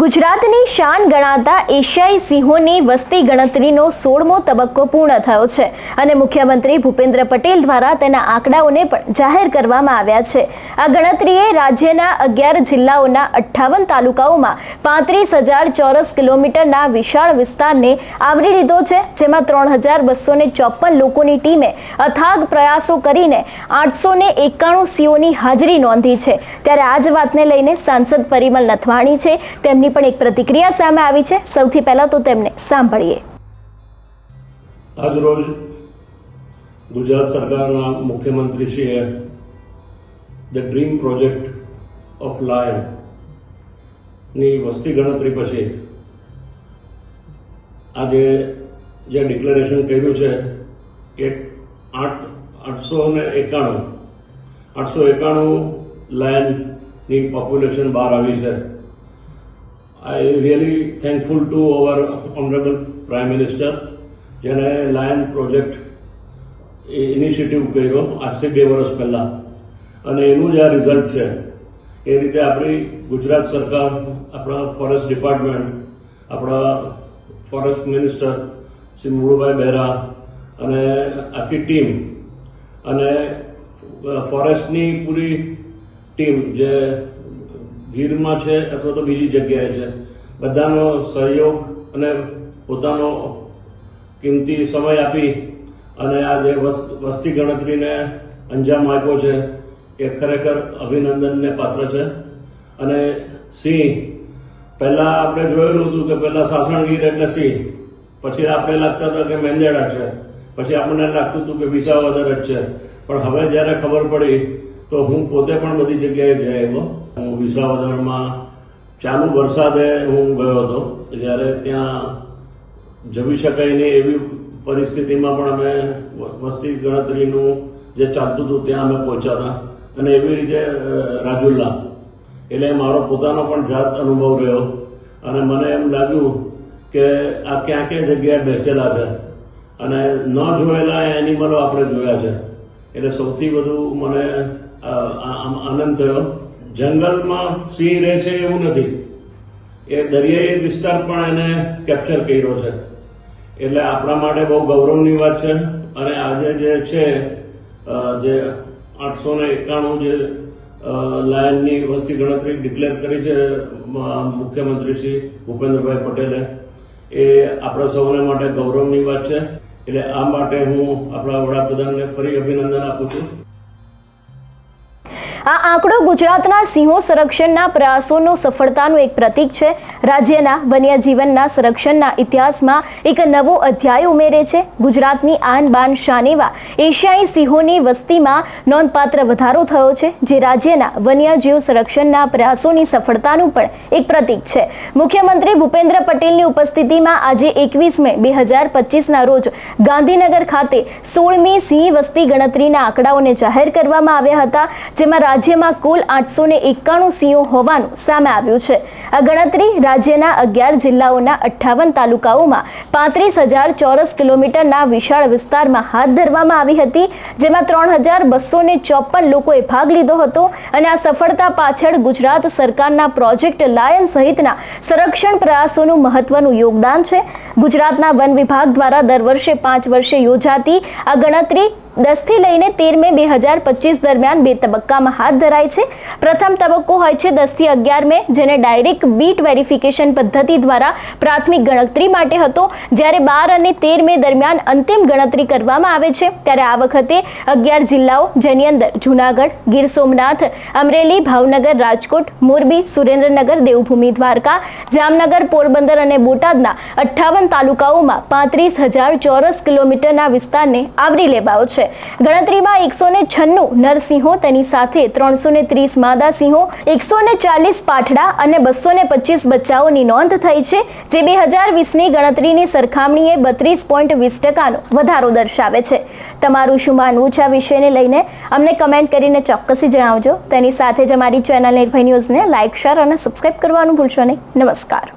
ગુજરાતની શાન ગણાતા એશિયાઈ સિંહોની વસ્તી ગણતરીનો સોળમો તબક્કો પૂર્ણ થયો છે અને મુખ્યમંત્રી ભૂપેન્દ્ર પટેલ દ્વારા તેના આંકડાઓને પણ જાહેર કરવામાં આવ્યા છે. આ ગણતરીએ રાજ્યના અગિયાર જિલ્લાઓના અઠ્ઠાવન તાલુકાઓમાં પાંત્રીસ હજાર ચોરસ કિલોમીટરના વિશાળ વિસ્તારને આવરી લીધો છે, જેમાં ત્રણ હજાર બસો ને ચોપન લોકોની ટીમે અથાગ પ્રયાસો કરીને આઠસો ને એકાણું સીઓની હાજરી નોંધી છે. ત્યારે આ જ વાતને લઈને સાંસદ પરિમલ નથવાણી છે, તેમની પણ એક પ્રતિક્રિયા સામે આવી છે. સૌથી પહેલા તો તેમને સાંભળીએ. આજરોજ ગુજરાત સરકારના મુખ્યમંત્રીશ્રીએ ધ ડ્રીમ પ્રોજેક્ટ ઓફ લાયનની વસ્તી ગણતરી પછી આજે જે ડિક્લેરેશન કર્યું છે કે આઠ, આઠસો ને એકાણું, આઠસો એકાણું લાયનની પોપ્યુલેશન બહાર આવી છે. I really thankful to our honourable prime minister જેણે લાયન પ્રોજેક્ટ ઇનિશિયેટિવ કર્યો આજથી બે વર્ષ પહેલાં. અને એનું જે આ રિઝલ્ટ છે. એ રીતે આપણી ગુજરાત સરકાર, આપણા ફોરેસ્ટ ડિપાર્ટમેન્ટ આપણા ફોરેસ્ટ મિનિસ્ટર શ્રી મુળુભાઈ બહેરા અને આખી ટીમ અને ફોરેસ્ટની પૂરી ટીમ જે ગીરમાં છે અથવા તો બીજી જગ્યાએ છે. બધાનો સહયોગ અને પોતાનો કિંમતી સમય આપી અને આ જે વસ- વસ્તી ગણતરીને અંજામ આપ્યો છે, એ ખરેખર અભિનંદનને પાત્ર છે. અને સિંહ, પહેલાં આપણે જોયેલું હતું કે પહેલાં સાસણગીર એટલે સિંહ, પછી આપણે લાગતા હતા કે મેંદેડા છે, પછી આપણને લાગતું હતું કે વિસાવદર જ છે. પણ હવે જ્યારે ખબર પડી તો હું પોતે પણ બધી જગ્યાએ આવ્યો હું વિસાવદરમાં ચાલુ વરસાદે હું ગયો હતો. જ્યારે ત્યાં જમી શકાય નહીં એવી પરિસ્થિતિમાં પણ અમે વસ્તી ગણતરીનું જે ચાલતું હતું ત્યાં અમે પહોંચ્યા હતા. અને એવી રીતે રાજુલ્લા એટલે મારો પોતાનો પણ જાત અનુભવ રહ્યો. અને મને એમ લાગ્યું કે આ ક્યાં ક્યાં જગ્યાએ બેસેલા છે. અને ન જોયેલા એનિમલો આપણે જોયા છે. એટલે સૌથી વધુ મને આનંદ થયો જંગલમાં સિંહ રહે છે એવું નથી. એ દરિયાઈ વિસ્તાર પણ એને કેપ્ચર કર્યો છે. એટલે આપણા માટે બહુ ગૌરવની વાત છે. અને આજે જે છે જે આઠસો ને એકાણું જે લાયનની વસ્તી ગણતરી ડિક્લેર કરી છે મુખ્યમંત્રી શ્રી ભૂપેન્દ્રભાઈ પટેલે, એ આપણા સૌને માટે ગૌરવની વાત છે. એટલે આ માટે હું આપણા વડાપ્રધાનને ફરી અભિનંદન આપું છું. આ આંકડો ગુજરાતના સિંહો સંરક્ષણના પ્રયાસોનો સફળતાનું એક પ્રતીક છે. રાજ્યના વન્યજીવનના સંરક્ષણના ઇતિહાસમાં એક નવો અધ્યાય ઉમેરે છે. ગુજરાતની આન બાન શાનીવા એશિયાઈ સિંહોની વસ્તીમાં નોંધપાત્ર વધારો થયો છે, જે રાજ્યના વન્યજીવ સંરક્ષણના પ્રયાસોની સફળતાનું પણ એક પ્રતીક છે. મુખ્યમંત્રી ભૂપેન્દ્ર પટેલની ઉપસ્થિતિમાં આજે એકવીસ મે બે હજાર પચીસના રોજ ગાંધીનગર ખાતે સોળમી સિંહ વસ્તી ગણતરીના આંકડાઓને જાહેર કરવામાં આવ્યા હતા, જેમાં રાજ્યમાં કુલ આઠસો ને એકાણું સિંહો હોવાનું સામે આવ્યું છે. આ ગણતરી રાજ્યના અગિયાર જિલ્લાઓના અઠ્ઠાવન તાલુકાઓમાં પાંત્રીસ હજાર ચોરસ કિલોમીટરના વિશાળ વિસ્તારમાં હાથ ધરવામાં આવી હતી, જેમાં ત્રણ હજાર બસો ને ચોપન લોકોએ ભાગ લીધો હતો અને આ સફળતા પાછળ ગુજરાત સરકારના પ્રોજેક્ટ લાયન સહિતના સંરક્ષણ પ્રયાસોનું મહત્વનું યોગદાન છે. ગુજરાતના વન વિભાગ દ્વારા દર વર્ષે પાંચ વર્ષે યોજાતી આ ગણતરી દસથી લઈને તેર મે બે હજાર પચીસ દરમિયાન બે તબક્કામાં હાથ ધરાય છે. પ્રથમ તબક્કો હોય છે દસથી અગિયાર મે, જેને ડાયરેક્ટ બીટ વેરિફિકેશન પદ્ધતિ દ્વારા પ્રાથમિક ગણતરી માટે હતો. જ્યારે બાર અને તેર મે દરમિયાન અંતિમ ગણતરી કરવામાં આવે છે, ત્યારે આ વખતે અગિયાર જિલ્લાઓ, જેની અંદર જુનાગઢ, ગીર સોમનાથ, અમરેલી, ભાવનગર, રાજકોટ, મોરબી, સુરેન્દ્રનગર, દેવભૂમિ, દ્વારકા, જામનગર, પોરબંદર અને બોટાદના અઠ્ઠાવન તાલુકાઓમાં પાંત્રીસ હજાર ચોરસ કિલોમીટરના વિસ્તારને આવરી લેવાયો છે. ગણતરીમાં એકસો ને છન્નું નરસિંહો, તેની સાથે ત્રણસો ને ત્રીસ માદા સિંહો એકસો ને ચાલીસ પાઠડા અને બસો ને પચીસ બચ્ચાઓની નોંધ થઈ છે, જે બે હજાર વીસની ગણતરીની સરખામણીએ બત્રીસ પોઈન્ટ વીસ ટકાનો વધારો દર્શાવે છે. તમારું શું માનવું છે આ વિષયને લઈને? અમને કમેન્ટ કરીને ચોક્કસી જણાવજો. તેની સાથે જ અમારી ચેનલ નિર્ભય ન્યૂઝને લાઇક, શેર અને સબસ્ક્રાઇબ કરવાનું ભૂલશો નહીં. નમસ્કાર.